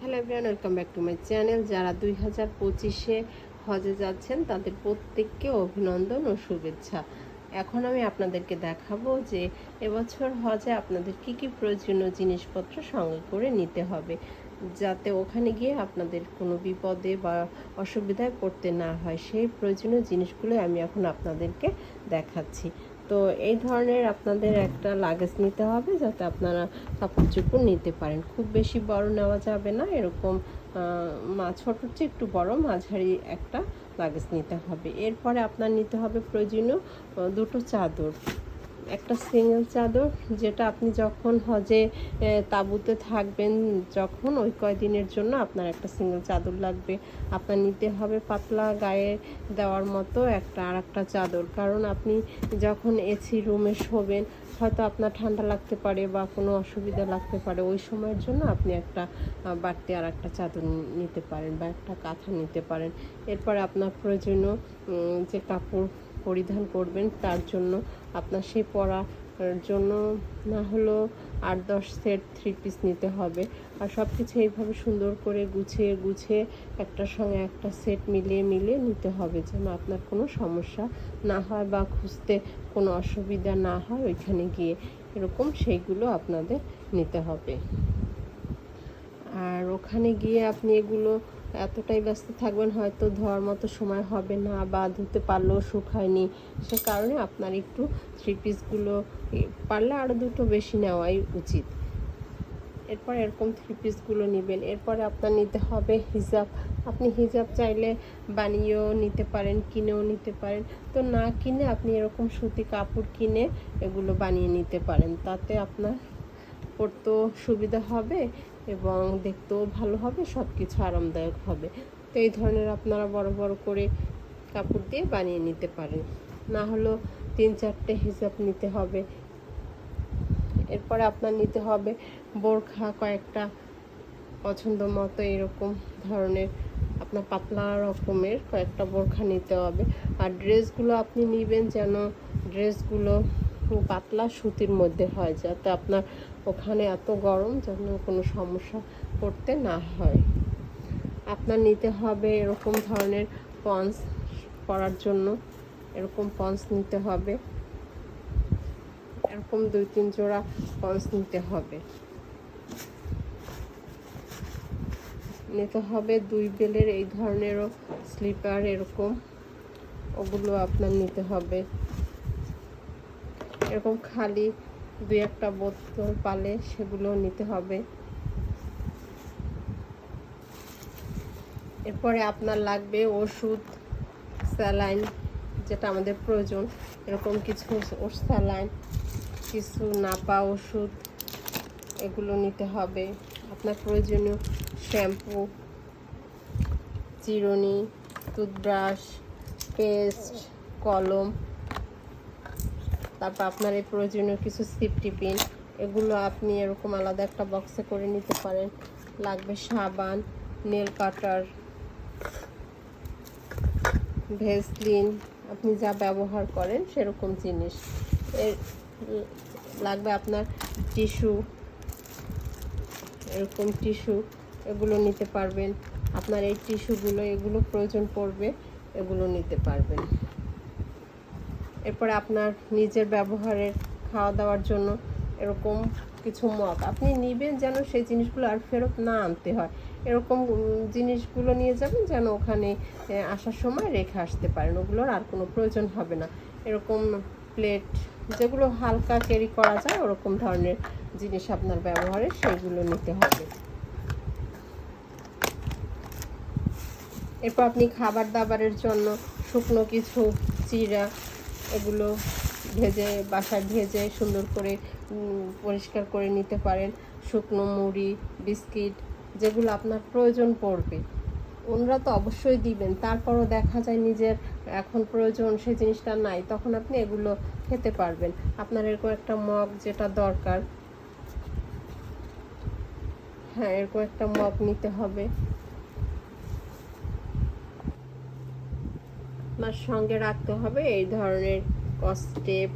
Hello everyone welcome back to my channel যারা দুই হাজার পঁচিশে হজে যাচ্ছেন, তাদের প্রত্যেককে অভিনন্দন ও শুভেচ্ছা। এখন আমি আপনাদেরকে দেখাবো যে এবছর হজে আপনাদের কি কি প্রয়োজনীয় জিনিসপত্র সঙ্গে করে নিতে হবে, যাতে ওখানে গিয়ে আপনাদের কোনো বিপদে বা অসুবিধায় পড়তে না হয়। সেই প্রয়োজনীয় জিনিসগুলো আমি এখন আপনাদেরকে দেখাচ্ছি। তো এই ধরনের আপনাদের একটা লাগেজ নিতে হবে যাতে আপনারা কাপড় চোপড় নিতে পারেন। খুব বেশি বড় নেওয়া যাবে না, এরকম ছোটোর চেয়ে একটু বড়, মাঝারি একটা লাগেজ নিতে হবে। এরপরে আপনার নিতে হবে প্রয়োজনীয় দুটো চাদর। একটা সিঙ্গেল চাদর যেটা আপনি যখন হজে তাঁবুতে থাকবেন, যখন ওই কয়দিনের জন্য আপনার একটা সিঙ্গেল চাদর লাগবে। আপনার নিতে হবে পাতলা গায়ে দেওয়ার মতো একটা আর একটা চাদর। কারণ আপনি যখন এসি রুমে শোবেন, হয়তো আপনার ঠান্ডা লাগতে পারে বা কোনো অসুবিধা লাগতে পারে। ওই সময়ের জন্য আপনি একটা বাড়তি আর একটা চাদর নিতে পারেন বা একটা কাঁথা নিতে পারেন। এরপরে আপনার প্রয়োজনীয় যে কাপড় পরিধান করবেন, তার জন্য আপনার সেই পরার জন্য না হলেও আট দশ সেট থ্রি পিস নিতে হবে। আর সব কিছু এইভাবে সুন্দর করে গুছিয়ে গুছিয়ে একটার সঙ্গে একটা সেট মিলিয়ে মিলিয়ে নিতে হবে যেন আপনার কোনো সমস্যা না হয় বা খুঁজতে কোনো অসুবিধা না হয় ওইখানে গিয়ে। এরকম সেইগুলো আপনাদের নিতে হবে। আর ওখানে গিয়ে আপনি এগুলো এতটাই ব্যস্ত থাকবেন, হয়তো ধোয়ার মতো সময় হবে না বা ধুতে পারলেও শুকায়নি সে কারণে আপনার একটু থ্রি পিসগুলো পারলে আরও দুটো বেশি নেওয়াই উচিত। এরপর এরকম থ্রি পিসগুলো নেবেন। এরপরে আপনার নিতে হবে হিজাব। আপনি হিজাব চাইলে বানিয়েও নিতে পারেন, কিনেও নিতে পারেন। তো না কিনে আপনি এরকম সুতি কাপড় কিনে এগুলো বানিয়ে নিতে পারেন। তাতে আপনার পরতেও সুবিধা হবে। এবং দেখতেও ভালো হবে সব কিছু আরামদায়ক হবে। তো এই ধরনের আপনারা বড় বড় করে কাপড় দিয়ে বানিয়ে নিতে পারেন। না হলেও তিন চারটে হিসাব নিতে হবে। এরপরে আপনার নিতে হবে বোরখা, কয়েকটা পছন্দ মতো এরকম ধরনের, আপনার পাতলা রকমের কয়েকটা বোরখা নিতে হবে। আর ড্রেসগুলো আপনি নেবেন যেন ড্রেসগুলো পাতলা সুতির মধ্যে হয় যাতে আপনার ওখানে এত গরম যেন কোনো সমস্যা পড়তে না হয়। আপনার নিতে হবে এরকম ধরনের পন্স করার জন্য। এরকম পন্স নিতে হবে। এরকম দুই, তিন জোড়া পন্স নিতে হবে। নিতে হবে দুই বেলের এই ধরনেরও স্লিপার এরকম। ওগুলো আপনার নিতে হবে। এরকম খালি দু একটা বোতল পালে সেগুলো নিতে হবে। এরপরে আপনার লাগবে ওষুধ, স্যালাইন যেটা আমাদের প্রয়োজন। এরকম কিছু স্যালাইন, কিছু নাপা ওষুধ এগুলো নিতে হবে। আপনার প্রয়োজনীয় শ্যাম্পু, চিরুনি, টুথব্রাশ, পেস্ট, কলম তারপর আপনার এই প্রয়োজনীয় কিছু সিফটি পিন এগুলো আপনি এরকম আলাদা একটা বক্সে করে নিতে পারেন। লাগবে সাবান নেল কাটার ভেসলিন আপনি যা ব্যবহার করেন সেরকম জিনিস। এর লাগবে আপনার টিস্যু এরকম টিস্যু এগুলো নিতে পারবেন। আপনার এই টিস্যুগুলো এগুলো প্রয়োজন পড়বে, এগুলো নিতে পারবেন। এরপরে আপনার নিজের ব্যবহারের খাওয়া দাওয়ার জন্য এরকম কিছু মগ আপনি নেবেন যেন সেই জিনিসগুলো আর ফেরত না আনতে হয়। এরকম জিনিসগুলো নিয়ে যাবেন যেন ওখানে আসার সময় রেখে আসতে পারেন। ওগুলোর আর কোনো প্রয়োজন হবে না। এরকম প্লেট যেগুলো হালকা ক্যারি করা যায়, ওরকম ধরনের জিনিস আপনার ব্যবহারে সেগুলো নিতে হবে। এরপর আপনি খাবার দাবারের জন্য শুকনো কিছু চিরা এগুলো ভেজে, বাসায় ভেজে সুন্দর করে পরিষ্কার করে নিতে পারেন। শুকনো মুড়ি, বিস্কিট, যেগুলো আপনার প্রয়োজন পড়বে। ওনারা তো অবশ্যই দিবেন। তারপরও দেখা যায় নিজের এখন প্রয়োজন সেই জিনিসটা নাই, তখন আপনি এগুলো খেতে পারবেন। আপনার এরকম একটা মগ যেটা দরকার হ্যাঁ এরকম একটা মগ নিতে হবে। আপনার সঙ্গে রাখতে হবে এই ধরনের কস্টেপ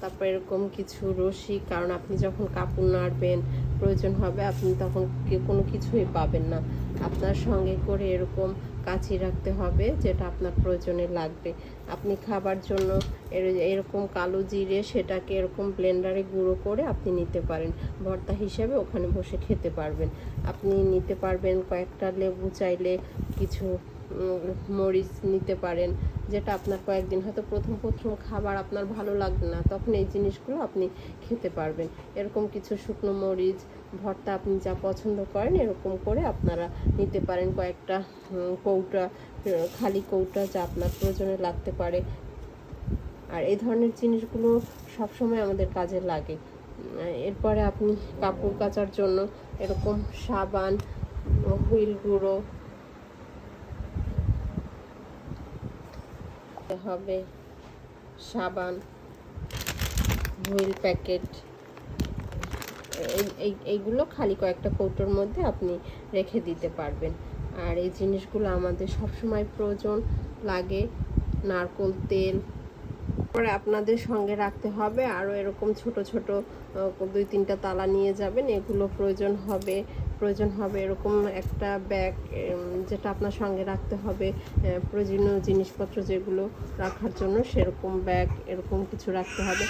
তারপর এরকম কিছু রশি কারণ আপনি যখন কাপড় নাড়বেন, প্রয়োজন হবে, আপনি তখন কোনো কিছুই পাবেন না। আপনার সঙ্গে করে এরকম কাছি রাখতে হবে, যেটা আপনার প্রয়োজনে লাগবে। আপনি খাবার জন্য এর- এরকম কালো জিরে সেটাকে এরকম ব্লেন্ডারে গুঁড়ো করে আপনি নিতে পারেন। ভর্তা হিসেবে ওখানে বসে খেতে পারবেন। আপনি নিতে পারবেন কয়েকটা লেবু চাইলে কিছু মরিচ নিতে পারেন, যেটা আপনার কয়েকদিন হয়তো প্রথম প্রথম খাবার আপনার ভালো লাগবে না, তখন এই জিনিসগুলো আপনি খেতে পারবেন। এরকম কিছু শুকনো মরিচ, ভর্তা আপনি যা পছন্দ করেন, এরকম করে আপনারা নিতে পারেন। কয়েকটা কৌটা খালি কৌটা যা আপনার প্রয়োজনে লাগতে পারে। আর এই ধরনের জিনিসগুলো সবসময় আমাদের কাজে লাগে। এরপরে আপনি কাপড় কাচার জন্য এরকম সাবান, হুইল গুঁড়ো হবে। সাবান হুইল প্যাকেট, এই, এই- এইগুলো খালি কয়েকটা কৌটোর মধ্যে আপনি রেখে দিতে পারবেন। আর এই জিনিসগুলো আমাদের সবসময় প্রয়োজন লাগে, নারকোল তেল। পরে আপনাদের সঙ্গে রাখতে হবে, আরও এরকম ছোট ছোট দুই তিনটা তালা নিয়ে যাবেন, এগুলো প্রয়োজন হবে। প্রয়োজন হবে, এরকম একটা ব্যাগ যেটা আপনার সঙ্গে রাখতে হবে প্রয়োজনীয় জিনিসপত্র যেগুলো রাখার জন্য সেরকম ব্যাগ এরকম কিছু রাখতে হবে।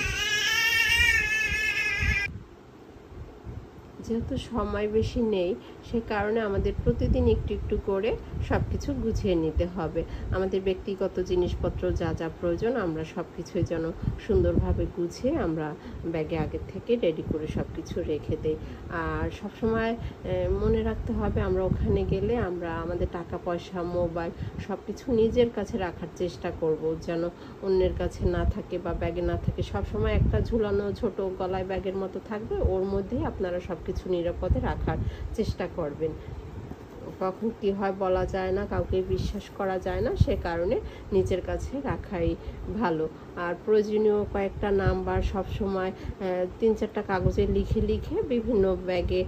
যেহেতু সময় বেশি নেই সে কারণে আমাদের প্রতিদিন একটু একটু করে সব কিছু গুছিয়ে নিতে হবে। আমাদের ব্যক্তিগত জিনিসপত্র যা যা প্রয়োজন আমরা সব কিছুই যেন সুন্দরভাবে গুছিয়ে আমরা ব্যাগে আগের থেকে রেডি করে সব কিছু রেখে দেই। আর সবসময় মনে রাখতে হবে আমরা ওখানে গেলে আমরা আমাদের টাকা পয়সা, মোবাইল সব কিছু নিজের কাছে রাখার চেষ্টা করব যেন অন্যের কাছে না থাকে বা ব্যাগে না থাকে। সবসময় একটা ঝুলানো ছোট গলায় ব্যাগের মতো থাকবে, ওর মধ্যেই আপনারা সব কিছু নিরাপদে রাখার চেষ্টা করবেন কখন কি হয় বলা যায় না, কাউকে বিশ্বাস করা যায় না, সে কারণে নিজের কাছে রাখাই ভালো। আর প্রয়োজনীয় কয়েকটা নাম্বার সব সময় তিন চারটা কাগজে লিখে লিখে বিভিন্ন ব্যাগে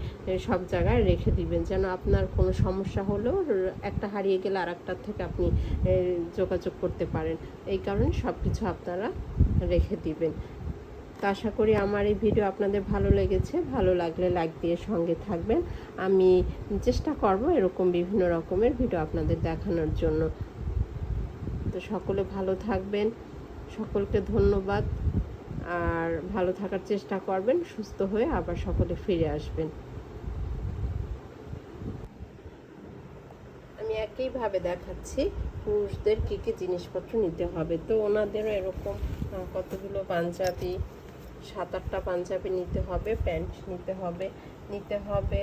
সব জায়গায় রেখে দিবেন। যেন আপনার কোনো সমস্যা হলেও একটা হারিয়ে গেলে আর একটার থেকে আপনি যোগাযোগ করতে পারেন। এই কারণে সব কিছু আপনারা রেখে দিবেন। তো আশা করি আমার এই ভিডিও আপনাদের ভালো লেগেছে। ভালো লাগলে লাইক দিয়ে সঙ্গে থাকবেন। আমি চেষ্টা করব এরকম বিভিন্ন রকমের ভিডিও আপনাদের দেখানোর জন্য। তো সকলে ভালো থাকবেন। সকলকে ধন্যবাদ। আর ভালো থাকার চেষ্টা করবেন। সুস্থ হয়ে আবার সকলে ফিরে আসবেন। আমি একইভাবে দেখাচ্ছি পুরুষদের কী কী জিনিসপত্র নিতে হবে। তো ওনাদেরও এরকম কতগুলো পাঞ্জাবি সাত আটটা পাঞ্জাবি নিতে হবে, প্যান্ট নিতে হবে নিতে হবে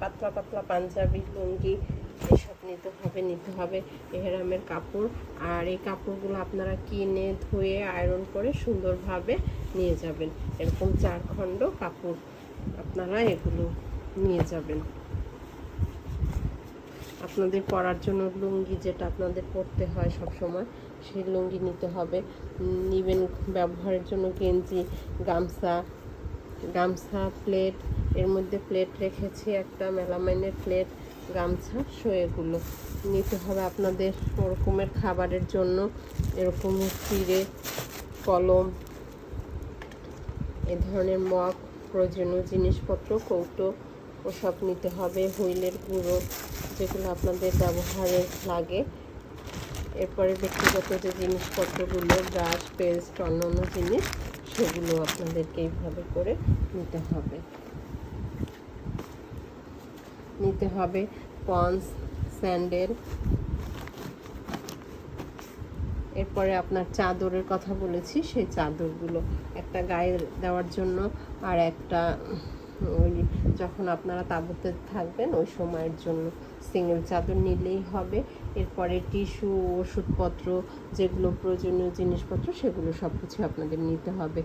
পাতলা পাতলা পাঞ্জাবি, লুঙ্গি এসব নিতে হবে নিতে হবে এহেরামের কাপড়। আর এই কাপড়গুলো আপনারা কিনে ধুয়ে আয়রন করে সুন্দরভাবে নিয়ে যাবেন। এরকম চার খণ্ড কাপড় আপনারা এগুলো নিয়ে যাবেন। আপনাদের পরার জন্য লুঙ্গি যেটা আপনাদের পরতে হয় সব সময়, সেই লুঙ্গি নিতে হবে। নিবেন ব্যবহারের জন্য গেঞ্জি, গামছা গামছা প্লেট, এর মধ্যে প্লেট রেখেছি একটা, মেলামাইনের প্লেট, গামছা, সো এগুলো নিতে হবে আপনাদের ওরকমের খাবারের জন্য। এরকম চিড়ে, কলম, এ ধরনের মগ, প্রয়োজনীয় জিনিসপত্র, কৌটো, ওসব নিতে হবে, হুইলের গুঁড়ো যেগুলো আপনাদের ব্যবহারে লাগে। এরপরে ব্যক্তিগত যে জিনিসপত্রগুলো, ব্রাশ, পেস্ট, অন্যান্য জিনিস, সেগুলো আপনাদেরকে এইভাবে করে নিতে হবে। নিতে হবে পন্স, স্যান্ডেল। এরপরে আপনার চাদরের কথা বলেছি, সেই চাদরগুলো একটা গায়ে দেওয়ার জন্য আর একটা ওই যখন আপনারা তাঁবুতে থাকবেন, ওই সময়ের জন্য সিঙ্গেল চাদর নিলেই হবে। এরপরে টিস্যু, ওষুধপত্র, যেগুলো প্রয়োজনীয় জিনিসপত্র, সেগুলো সব কিছু আপনাদের নিতে হবে।